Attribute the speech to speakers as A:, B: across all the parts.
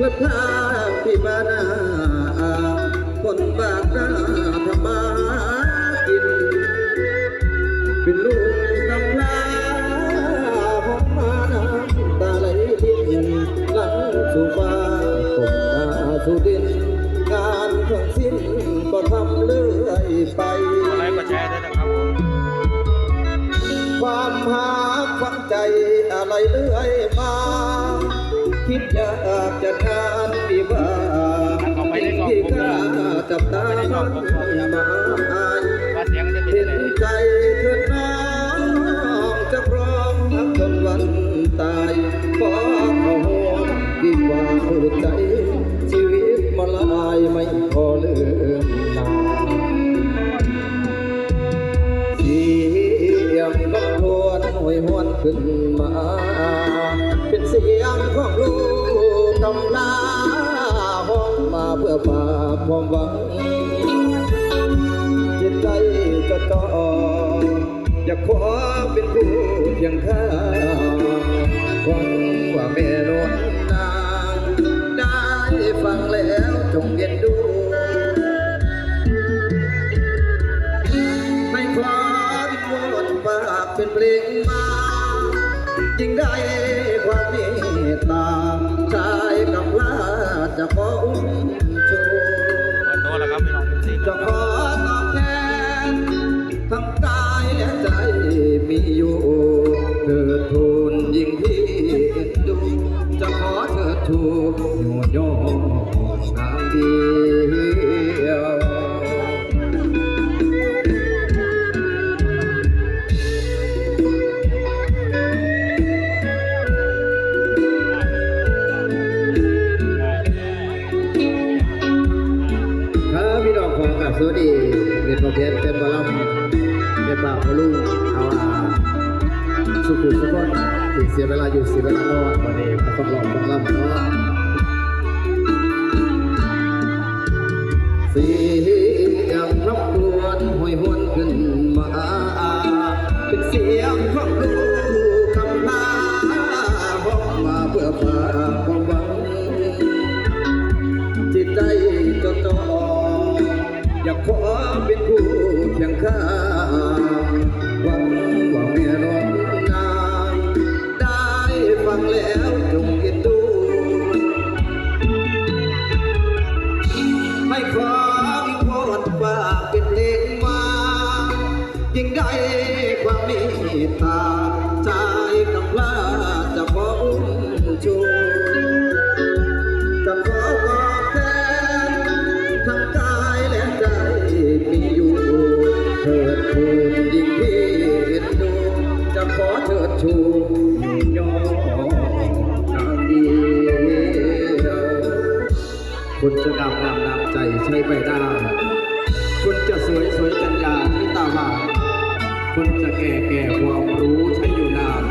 A: เพื่อพาพี่บ้านาคนบาปนาทำมากิน เป็นลูกกำลาผมมาน้ำตาไหลลิ้นหลังสู่ฟ้าคนาสู่ดิน
B: คิด
A: อยากจะทานดีบ้างที่กล้าจับตามันมาอาย
B: ว่าเสียงจะเป็น
A: เห็
B: ยัง
A: น
B: ไง
A: ใจเถิดน้องจะพร้อมทั้งจนวันตายขอเขาห่วงดีกว่าหัวใจ ชีวิตมาลายไม่พอเลือนลา ยหวนขึ้นมา เป็นเสียงของลูกกำลาห้องมาเพื่อฝากความหวัง จิตใจจะต่ออยากขอเป็นผู้เพียงข้างหวังว่าแม่นวลนางได้ฟังแล้วจงเย็น ด
B: ทู
A: ลยิ่งที่เอ็นดูจะขอเถิดทูลโยนโยนนางเดียวครับพี่น้องของกับสวัสดีเป็นโปรแกรมเป็นบอลลัมเป็นบ่าวพลูเอาอา สุขุมสุขคนถึงเสียเวลาอยู่เสียเวลานอนวันนี้มาต้องลองบอลลัมเนาะเสียงรบกวนหวยหวนขึ้นมาเป็นเสียงของลูกคำลาห้องมาเพื่อฝากความหวังจิตใจจดจ่ออยากขอเป็นผู้เคียงข้าง ตตาใจกำลาจะขออุ้มชูจะขอตอบแทนทั้งกายและใจมีอยู่เถิดทูลยิ่งที่เอ็นดูจะขอเถิดชูยอทางเดียวคนจะดำนำนำใจใช้ใบหน้าคนจะสวยสวยจั คนจะแก่แก่ความรู้ใช้อยู่นาน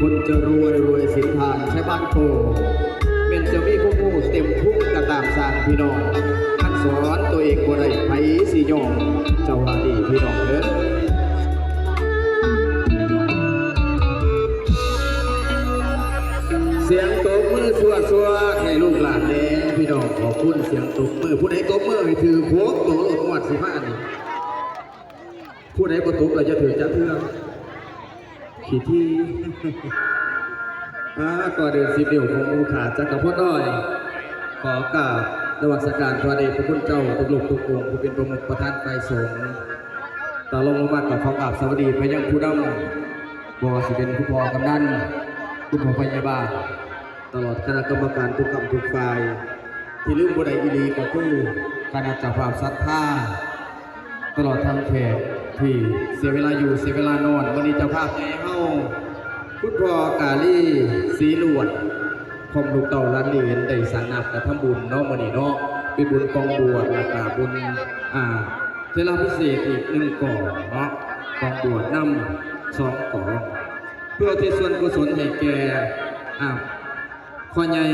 A: คนจะรวยรวยสิทธานใช้บ้านโตเป็นจะมีผู้ผู้เต็มทุกกระตามสร้างพี่น้องท่านสอนตัวเองบ่ได้ไผสิยอมเจ้าว่าดีพี่น้องเด้อเสียงตบมือชัวชัวให้ลูกหลานแน่พี่น้องขอบคุณเสียงตบมือผู้ใดตบมือให้ถือโค้กตัวรถงวดสิมานี่ ผู้ใดบ่ตบเราจะถือจะเทื่อขี้ที่อาก่อนเดินสิบเดียวขององค์ขาจักรพรรดิน้อย ขอกราบนวัสการพระเดชพระคุณเจ้าทุกลูกทุกองค์ผู้เป็นประมุขประธานไฟสงฆ์ตาลงลงมากับขอกราบสวัสดีไปยังผู้นำบอสิเป็นผู้พอกำนันผู้พอพยาบาลตลอดคณะกรรมการทุกกรรมทุกฝ่าย ที่ลืมบุไดอีลีก็คือคณะเจ้าภาพศรัทธาตลอดทางแขก ที่เสียเวลาอยู่เสียเวลานอนวันนี้เจ้าภาพใหญ่เฮาคุณพ่อกาลีสีลวดคอมลูกเต่าล้านเหรียญได้สารนับกับทำบุญเนาะมื้อนี้เนาะเป็นบุญกองบวชแล้วก็บุญอ่าเทลาพิเศษอีกหนึ่งก่องเนาะกองบวชนำสองก่องเพื่อที่ส่วนกุศลให้แก่อ่าพ่อใหญ่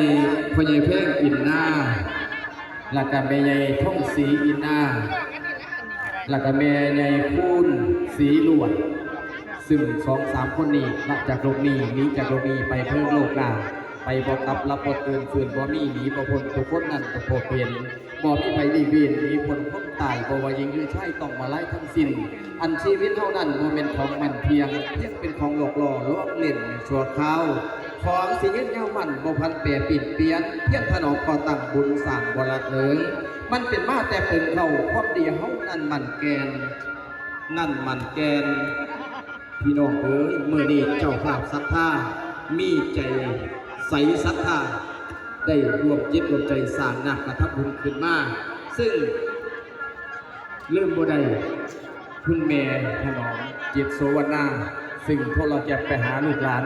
A: พ่อใหญ่แพ่งอินหน้าแล้วก็แม่ใหญ่ท่องสีอินหน้า แล้วก็แม่ใหญ่คูณสีลวด ซึ่งสองสามคนนี้นอกจากโลกนี้หนีจากโลกนี้ไปเพิ่มโลกหน้าไปบ่กลับรับบทตื่นฝืนบ่มีหนีบ่พ้นทุกคนนั้นก็พบเห็นบ่มีไผดีวีนหนีพ้นคนตายบ่ว่าหญิงหรือใชายต้องมาไล่ทั้งสิ้น อันชีวิตเท่านั้นบ่เป็นของมันเพียงเพียงเป็นของหลอกล่อลวงเล่นชั่วคราว ของสิยืนยาวมันบ่พันเปรปิดเปียนเพียงถนอมก่อตั้งบุญสร้างบ่ละเถิงมันเป็นมาแต่เป็นเขาความดีเฮานั่นมันแกน นั่นมันแกน พี่น้องเอ๋ยเมื่อนี้เจ้าภาพศรัทธามีใจใสศรัทธาได้รวมจิตรวมใจสร้างนักกระทับบุญขึ้นมา ซึ่งเริ่มบ่ได้คุณแม่ถนอมจิตโสวนา ซึ่งพวกเราจะไปหาลูกหลาน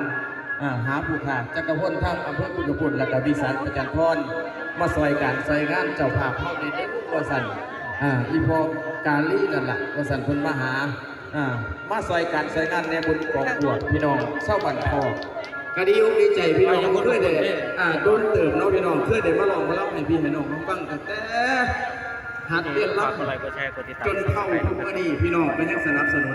A: อ่าหาผู้ขาจักรพลทั้งอำเภอพุทธคุณและก็วิสารประจันพรมาซอยการซอยงานเจ้าภาพเฮาในเด้อว่าซั่นอ่าอีพอกาลีนั่นล่ะว่าซั่นพนมาหาอ่ามาซอยการซอยงานในบุญกองบวชพี่น้องเศร้าบันทอก็ดีอกดีใจพี่น้องเพื่อได้อ่าโดนเติมเนาะพี่น้องเพื่อได้มาลองมาเล่าให้พี่ให้น้องฟังตั้งแต่หัดเรียนรับ
B: ฝากกดไลค์กดแชร์กดติดตาม
A: จนเข้าทุกวันนี้พี่น้องเป็นยังสนับสนุน